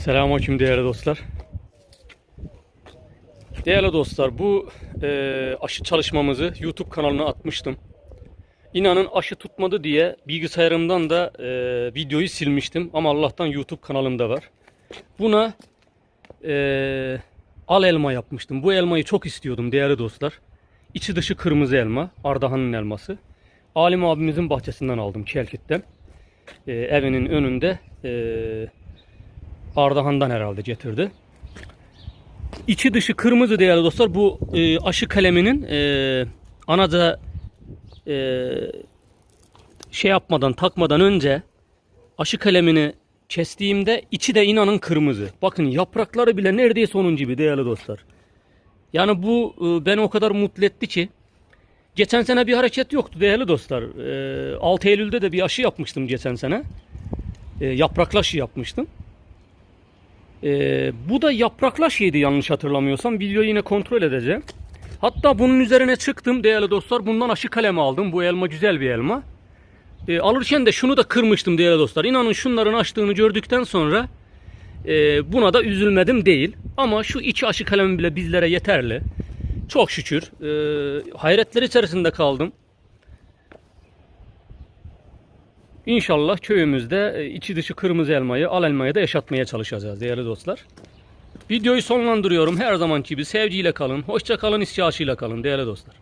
Selamünaleyküm değerli dostlar. Değerli dostlar bu e, aşı çalışmamızı YouTube kanalına atmıştım. İnanın aşı tutmadı diye bilgisayarımdan da e, videoyu silmiştim ama Allah'tan YouTube kanalımda var. Buna e, al elma yapmıştım. Bu elmayı çok istiyordum değerli dostlar. İçi dışı kırmızı elma, Ardahan'ın elması. Alim abimizin bahçesinden aldım Kelkit'ten. E, evinin önünde e, Ardahan'dan herhalde getirdi. İçi dışı kırmızı değerli dostlar. Bu e, aşı kaleminin e, anaca e, şey yapmadan takmadan önce aşı kalemini kestiğimde içi de inanın kırmızı. Bakın yaprakları bile neredeyse onun gibi değerli dostlar. Yani bu e, beni o kadar mutlu etti ki geçen sene bir hareket yoktu değerli dostlar. E, 6 Eylül'de de bir aşı yapmıştım geçen sene. E, yapraklı aşı yapmıştım. Ee, bu da yapraklaş yedi yanlış hatırlamıyorsam. Videoyu yine kontrol edeceğim. Hatta bunun üzerine çıktım değerli dostlar. Bundan aşı kalemi aldım. Bu elma güzel bir elma. Ee, alırken de şunu da kırmıştım değerli dostlar. İnanın şunların açtığını gördükten sonra e, buna da üzülmedim değil. Ama şu iki aşı kalemi bile bizlere yeterli. Çok şükür. E, hayretler içerisinde kaldım. İnşallah köyümüzde e, içi dışı kırmızı elmayı, al elmayı da yaşatmaya çalışacağız değerli dostlar. Videoyu sonlandırıyorum. Her zamanki gibi sevgiyle kalın, hoşça kalın, istihasıyla kalın değerli dostlar.